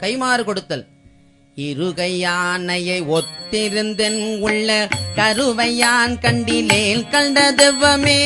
கைமாறு கொடுத்தல். இருகையானையை ஒத்திருந்தென் உள்ள கருவையான் கண்டிலேல் கண்ட தெய்வமே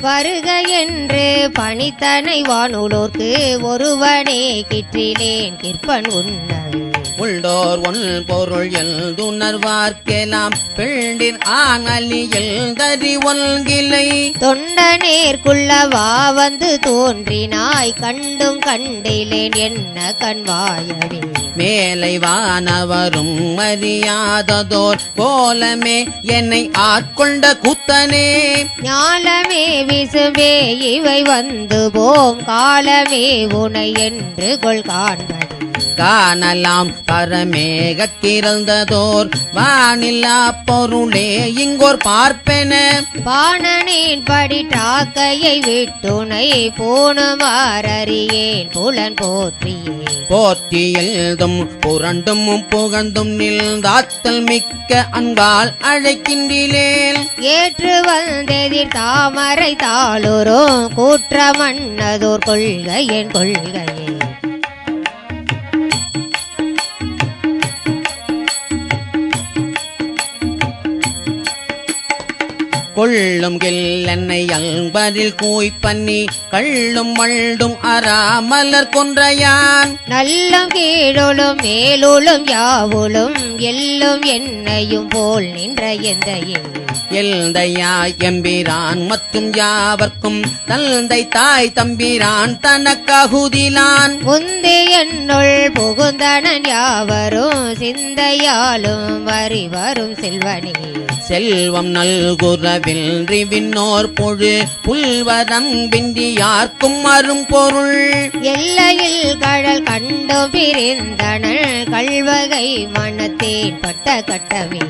வருக என்று பணித்தனை வானூலோர்க்கு ஒருவனே கிற்றிலேன் கிற்பன் உண்ணவே உள்ளோர் ஒன் பொருள் எழுதுணர்வார்க்கெல்லாம் பெண்டிர் ஆனலி எழுதறி ஒல்கிலை தொண்டனேற்குள்ளவா வந்து தோன்றினாய். கண்டும் கண்டிலேன் என்ன கண்வாயவே. மேலை வானவரும் அறியாததோர் கோலமே என்னை ஆட்கொண்ட கூத்தனே. ஞாலமே விசுவே இவை வந்து போம். காலமே உனை என்று கொள் காண்பது காணலாம். பரமேக கிறந்ததோர் வானிலா பொருளே இங்கோர் பார்ப்பென. பாணனின் படி டாக்கையை விட்டுனை போனுமாறறியேன் புலன் போற்றியே. போற்றி எழுதும் புரண்டும் புகழ்ந்தும் நில்தாத்தல் மிக்க அன்பால் அழைக்கின்றேன் ஏற்று வந்தெதிர் தாமரை தாளுரும் கூற்றமன்னதோர் கொள்கை என் கொள்கையே கொள்ளும் கில் என்னை அல்பரில் கூய் பண்ணி கள்ளும் மள்ளும் அறாமலர் கொன்றையான். நல்லம் கீழொலும் மேலுளும் யாவுளும் எல்லும் என்னையும் போல் நின்ற எந்தையே. எல்தையாய் எம்பிரான் மற்றும் யாவர்க்கும் தந்தை தாய் தம்பிரான் தனக்ககுதிலான். முந்தி என்னுள் புகுந்தனன் யாவரும் சிந்தையாலும் வரி வரும் செல்வனே. செல்வம் நல்குறவின்றி விண்ணோர் பொழு புல்வதம் பிந்தி யார்க்கும் அரும் பொருள். எல்லையில் கடல் கண்டும் பிரிந்தனள் கல்வகை மனத்தேன் பட்ட கட்டமே.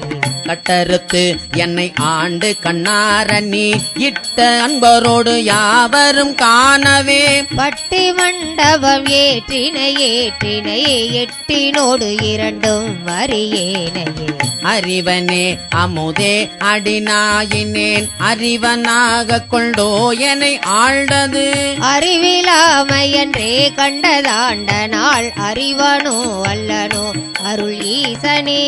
கட்டறுத்து என்னை ஆண்டு கண்ணாரணி இட்ட அன்பரோடு யாவரும் காணவே. பட்டி மண்டபம் ஏற்றினை ஏற்றினை எட்டினோடு இரண்டும் வரியேனையே அறிவனே அமுதே அடினாயினேன் அறிவனாக கொண்டோ என்னை ஆழ்ந்தது. அறிவிலாமையன்றே கண்டதாண்ட நாள் அறிவனோ அல்லனோ அருள் ஈசனே.